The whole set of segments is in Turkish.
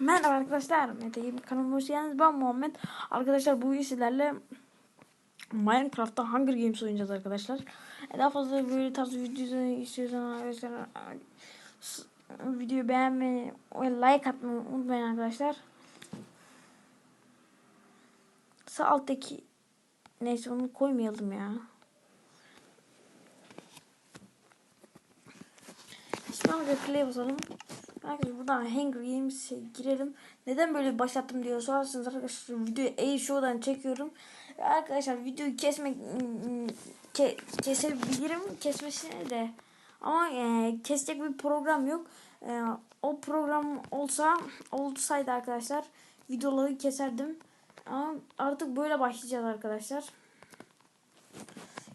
Merhaba arkadaşlar. Mete Gaming kanalıma hoş geldiniz. Ben Muhammed. Arkadaşlar bu sizlerle Minecraft'ta Hunger Games oynayacağız arkadaşlar. E, Daha fazla böyle tarz video istiyorsanız arkadaşlar s- videoyu beğenmeyi ve like atmayı unutmayın arkadaşlar. Sağ alttaki neyse onu koymayalım ya. Şimdi play basalım. Arkadaşlar buradan Hunger Games'e girelim. Neden böyle başlattım diyor sorarsanız arkadaşlar videoyu A-Show'dan çekiyorum. Arkadaşlar videoyu kesmek ke, kesebilirim kesmesine de. Ama e, kesecek bir program yok. E, o program olsa olsaydı arkadaşlar videoları keserdim. Ama artık böyle başlayacağız arkadaşlar.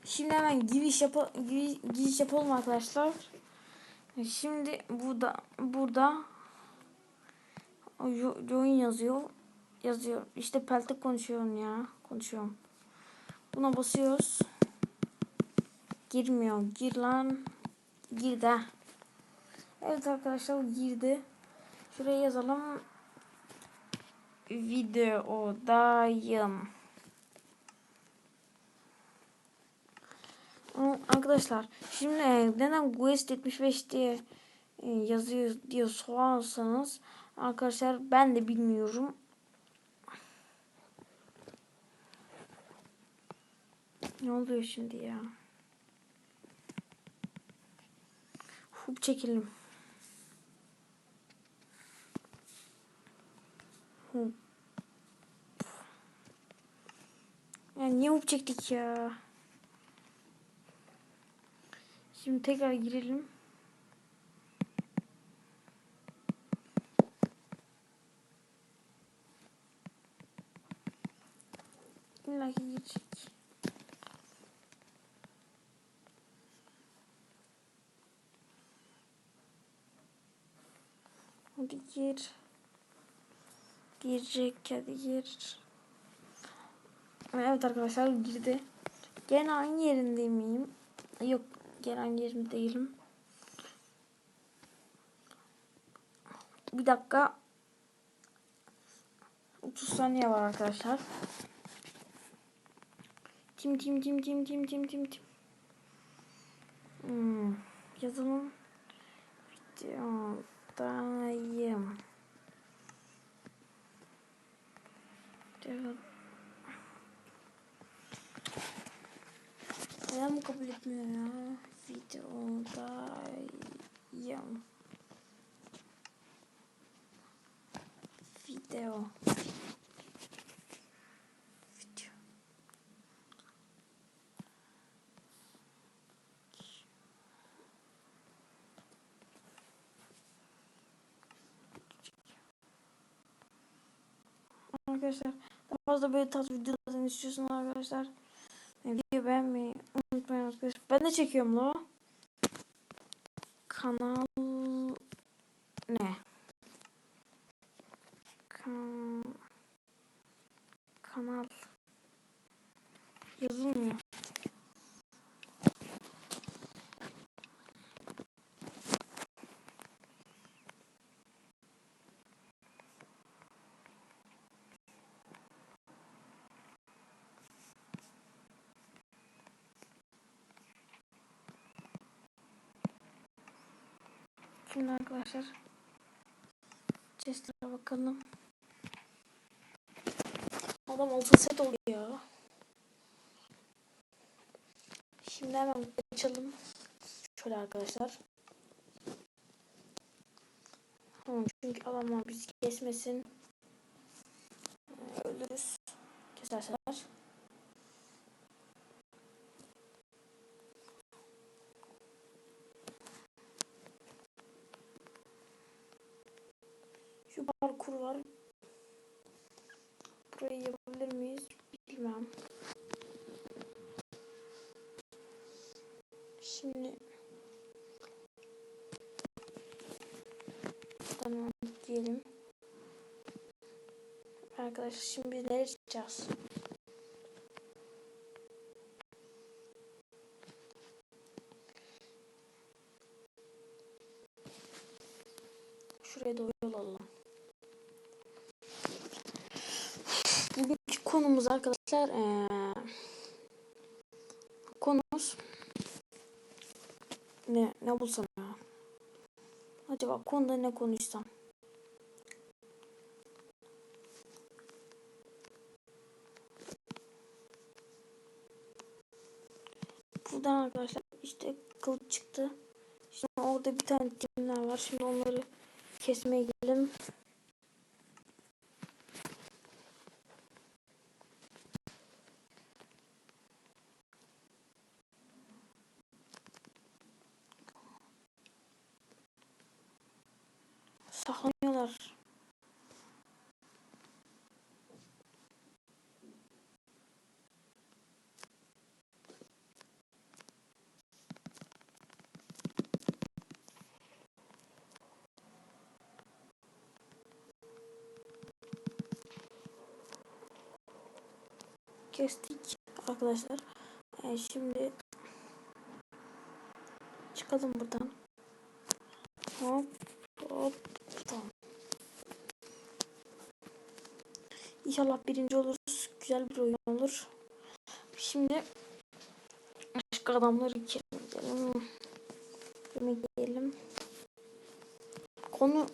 Şimdi hemen giriş, yap giriş, giriş yapalım arkadaşlar. Şimdi burada burada jo- join yazıyor. Yazıyor. İşte pelte konuşuyorum ya. Konuşuyorum. Buna basıyoruz. Girmiyor. Gir lan. Girdi. ha. Evet arkadaşlar girdi. Şuraya yazalım. Videodayım. Ama Arkadaşlar şimdi e, neden Quest 75 diye e, yazıyor diye sorarsanız arkadaşlar ben de bilmiyorum. Ne oluyor şimdi ya? Hop çekelim. Hop. Ya niye hop çektik ya? Şimdi tekrar girelim. İlla ki girecek. Hadi gir. Girecek hadi gir. Evet arkadaşlar girdi. Gene aynı yerinde miyim? Yok gene aynı yerimde değilim. Bir dakika. 30 saniye var arkadaşlar. Tim tim tim tim tim tim tim tim. Hmm. Yazalım. Videodayım. Video. Neden bu kabul etmiyor ya? Videodayım. Video. Video. Arkadaşlar daha fazla böyle tarz videolardan istiyorsanız arkadaşlar video beğenmeyi arkadaşlar. Ben de çekiyorum lo. Kanal ne? Kan kanal yazılmıyor. Şimdi arkadaşlar chestlere bakalım. Adam altın set oldu ya. Şimdi hemen açalım. Şöyle arkadaşlar. Tamam, çünkü adamlar bizi kesmesin. Ee, Öldürürüz. Keserseler. Şu parkur var. Burayı yapabilir miyiz? Bilmem. Şimdi tamam diyelim. Arkadaşlar şimdi nereye çıkacağız? Şuraya doğru yol alalım. Konumuz arkadaşlar ee, konumuz ne ne bulsam ya? Acaba konuda ne konuşsam? Buradan arkadaşlar işte kılıç çıktı. Şimdi orada bir tane timler var. Şimdi onları kesmeye gidelim Kestik arkadaşlar. Ee, şimdi çıkalım buradan. Hop hop tamam. İnşallah birinci oluruz. Güzel bir oyun olur. Şimdi başka adamları gidelim. Yemek yiyelim. Konu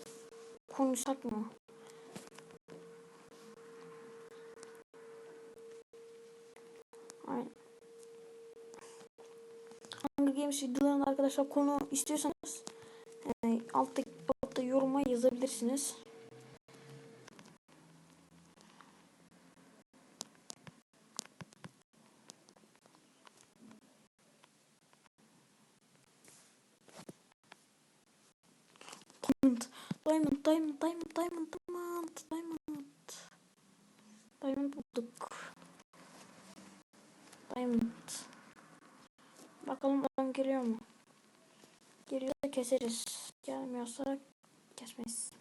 konuşsak mı? Aynen. Hunger Games videolarında arkadaşlar konu istiyorsanız e, alttaki altta yoruma yazabilirsiniz. Diamond, diamond, diamond, diamond, diamond, diamond, diamond. Bulduk. Diamond. Bakalım adam geliyor mu? Keseriz. Gelmiyorsa kesmeyiz.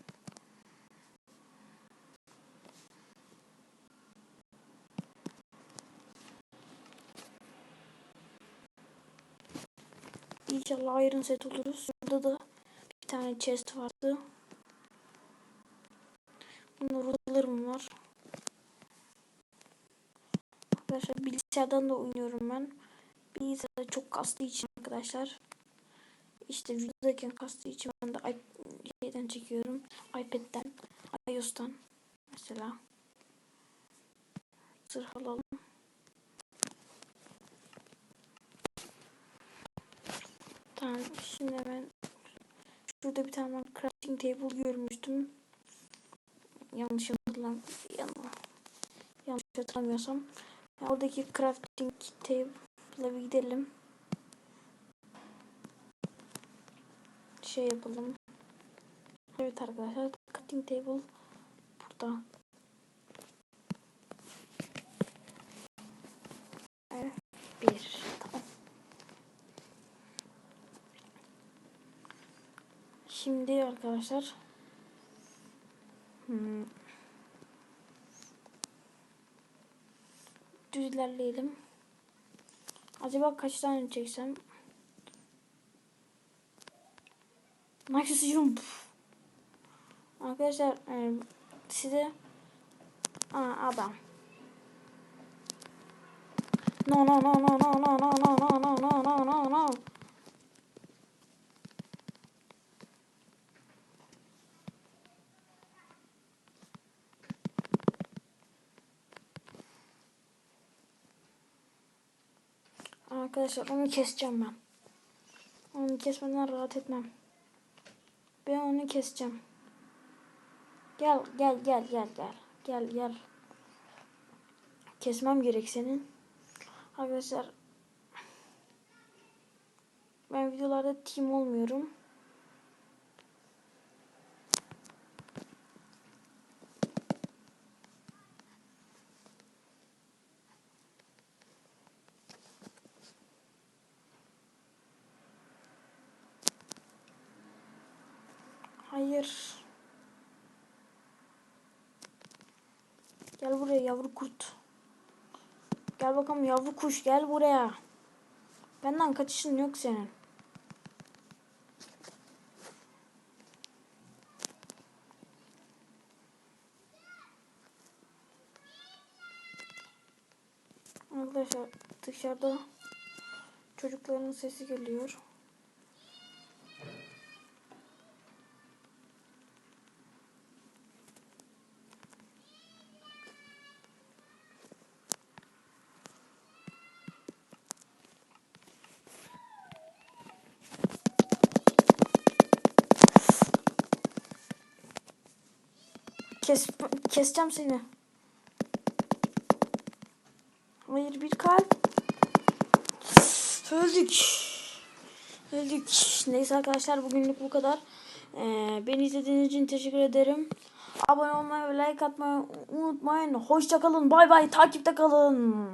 İnşallah iron set oluruz. Burada da bir tane chest vardı. Bunda rudalarım var. Arkadaşlar bilgisayardan da oynuyorum ben. Bilgisayarda çok kastığı için arkadaşlar. İşte videodayken kastığı için ben de şeyden çekiyorum. iPad'den, iOS'tan mesela. Zırh alalım. Tamam şimdi ben şurada bir tane crafting table görmüştüm. Yanlış hatırlam yanlış hatırlamıyorsam. Oradaki crafting table'a gidelim. Şey yapalım. Evet arkadaşlar cutting table burada. Bir. Tamam. Şimdi arkadaşlar hmm. düz ilerleyelim. Acaba kaç tane çeksem? Maxis Jump. Arkadaşlar e, size Aa, adam. No no no no no no no no no no no no no no. Arkadaşlar onu keseceğim ben. Onu kesmeden rahat etmem. Ben onu keseceğim. Gel gel gel gel gel. Gel gel. Kesmem gerek senin. Arkadaşlar ben videolarda team olmuyorum. Hayır. Gel buraya yavru kurt. Gel bakalım yavru kuş gel buraya. Benden kaçışın yok senin. Arkadaşlar dışarıda çocukların sesi geliyor. Kes, keseceğim seni. Hayır bir kalp. Öldük. Öldük. Neyse arkadaşlar bugünlük bu kadar. Ee, beni izlediğiniz için teşekkür ederim. Abone olmayı ve like atmayı unutmayın. Hoşçakalın. Bay bay. Takipte kalın.